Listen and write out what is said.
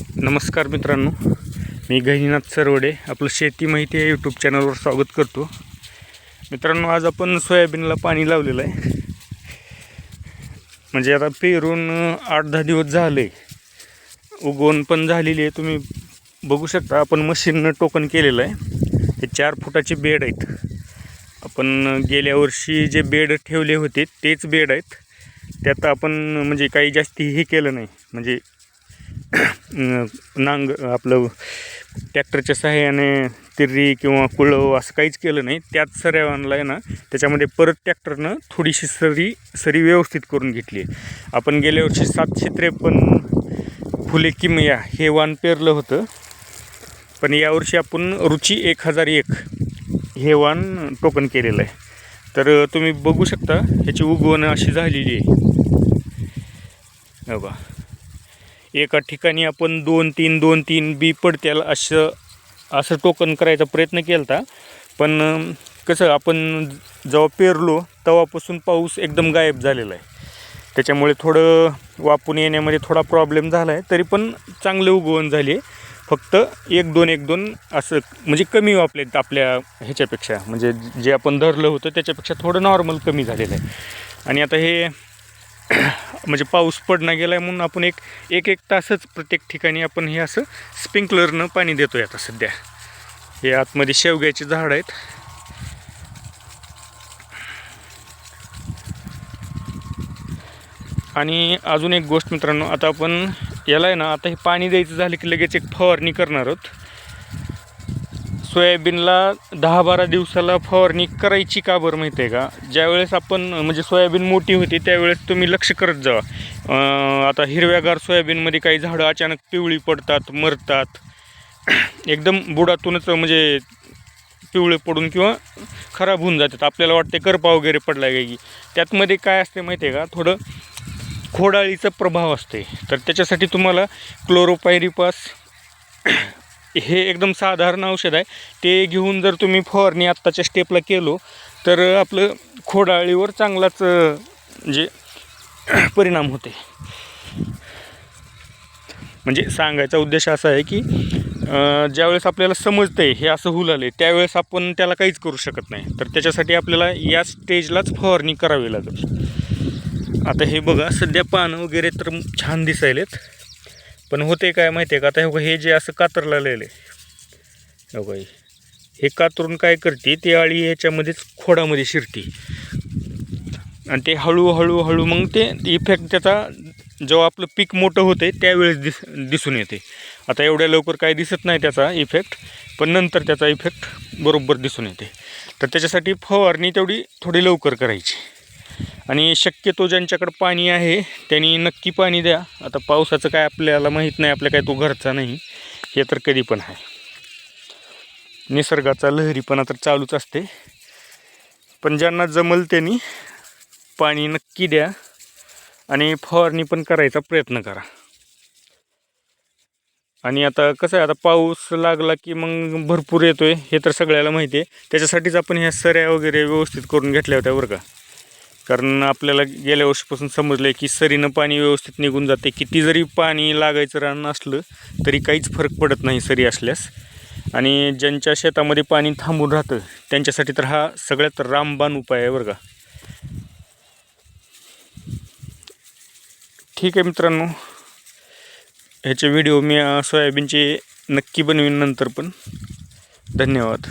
नमस्कार मित्रांनो मी गहिनीनाथ सरवडे आपलं शेती माहिती या यूट्यूब चॅनलवर स्वागत करतो. मित्रांनो आज आपण सोयाबीनला पाणी लावलेलं आहे. म्हणजे आता पेरून आठ दहा दिवस झाले. उगवण पण झालेली आहे. तुम्ही बघू शकता आपण मशीननं टोकन केलेलं आहे. हे चार फुटाचे बेड आहेत. आपण गेल्या वर्षी जे बेड ठेवले होते तेच बेड आहेत. त्यात आपण म्हणजे काही जास्ती हे केलं नाही. म्हणजे नांग आपलं ट्रॅक्टरच्या सहाय्याने तिर्री किंवा कुळव असं काहीच केलं नाही. त्याच सऱ्या आणला आहे ना त्याच्यामध्ये परत ट्रॅक्टरनं थोडीशी सरी सरी व्यवस्थित करून घेतली आपण गेल्या वर्षी सातशे त्रेपन्न फुले किमया हे वाण पेरलं होतं. पण यावर्षी आपण रुची एक हजार एक हे वाण टोकन केलेलं आहे. तर तुम्ही बघू शकता ह्याची उगवण अशी झालेली आहे. हो बा एका ठिकाणी आपण दोन तीन दोन तीन बी पडत्याल असं असं टोकन करायचा प्रयत्न केला होता पण कसं आपण जेव्हा पेरलो तेव्हापासून पाऊस एकदम गायब झालेला आहे. त्याच्यामुळे थोडं वापून येण्यामध्ये थोडा प्रॉब्लेम झाला आहे तरी पण चांगले उगवण झाली फक्त एक दोन एक दोन असं म्हणजे कमी वापले आपल्या ह्याच्यापेक्षा. म्हणजे जे आपण धरलं होतं त्याच्यापेक्षा थोडं नॉर्मल कमी झालेलं आहे. आणि आता हे म्हणजे पाऊस पडणं गेला आहे म्हणून आपण एक एक एक तासच प्रत्येक ठिकाणी आपण हे असं स्प्रिंकलरनं पाणी देतो आहे आता सध्या. हे आतमध्ये शेवग्याची झाड आहेत. आणि अजून एक गोष्ट मित्रांनो आता आपण याला आहे ना आता हे पाणी द्यायचं झालं की लगेच एक फवारणी करणार आहोत. सोयाबीनला दहा बारा दिवसाला फवारणी करायची का बरं माहिती आहे का? ज्यावेळेस आपण म्हणजे सोयाबीन मोठी होती त्यावेळेस तुम्ही लक्ष करत जावा आता हिरव्यागार सोयाबीनमध्ये काही झाडं अचानक पिवळी पडतात मरतात. एकदम बुडातूनच म्हणजे पिवळे पडून किंवा खराब होऊन जातात. आपल्याला वाटते करपा वगैरे पडला आहे की. त्यातमध्ये काय असते माहिती आहे का? थोडं खोडाळीचा प्रभाव असते तर त्याच्यासाठी तुम्हाला क्लोरोपायरिपास हे एकदम साधारण औषध आहे. ते घेऊन जर तुम्ही फवारणी आत्ताच्या स्टेपला केलो तर आपलं खोडाळीवर चांगलाच म्हणजे परिणाम होते. म्हणजे सांगायचा उद्देश असा आहे की ज्यावेळेस आपल्याला समजतं आहे हे असं होऊ लागले त्यावेळेस आपण त्याला काहीच करू शकत नाही. तर त्याच्यासाठी आपल्याला या स्टेजलाच फवारणी करावी लागेल. आता हे बघा सध्या पानं वगैरे तर छान दिसायलेत. पण होते काय माहिती आहे का? आता हे हे जे असं कातरलेलं आहे. हो बाई हे कातरून काय करते ती आळी याच्यामध्येच खोडामध्ये शिरते. आणि ते हळूहळू हळू मग ते इफेक्ट त्याचा जेव्हा आपलं पीक मोठं होते त्यावेळेस दिस दिसून येते. आता एवढ्या लवकर काय दिसत नाही त्याचा इफेक्ट पण नंतर त्याचा इफेक्ट बरोबर दिसून येते. तर त्याच्यासाठी फवारणी तेवढी थोडी लवकर करायची. आणि शक्यतो ज्यांच्याकडं पाणी आहे त्यांनी नक्की पाणी द्या. आता पावसाचं काय आपल्याला माहीत नाही आपल्या काय तो घरचा नाही. हे तर कधी पण आहे. निसर्गाचा लहरीपणा तर चालूच असते. पण ज्यांना जमल त्यांनी पाणी नक्की द्या आणि फवारणी पण करायचा प्रयत्न करा. आणि आता कसं आहे आता पाऊस लागला की मग भरपूर येतो आहे हे तर सगळ्याला माहिती आहे. त्याच्यासाठीच आपण ह्या सऱ्या वगैरे व्यवस्थित करून घेतल्या होत्या बरं का. कारण आपल्याला गेल्या वर्षीपासून समजलं आहे की सरीनं पाणी व्यवस्थित निघून जाते. किती जरी पाणी लागायचं रान असलं तरी काहीच फरक पडत नाही सरी असल्यास. आणि ज्यांच्या शेतामध्ये पाणी थांबून राहतं त्यांच्यासाठी तर हा सगळ्यात रामबाण उपाय आहे बरं का. ठीक आहे मित्रांनो ह्याचे व्हिडिओ मी सोयाबीनचे नक्की बनवीन नंतर पण. धन्यवाद.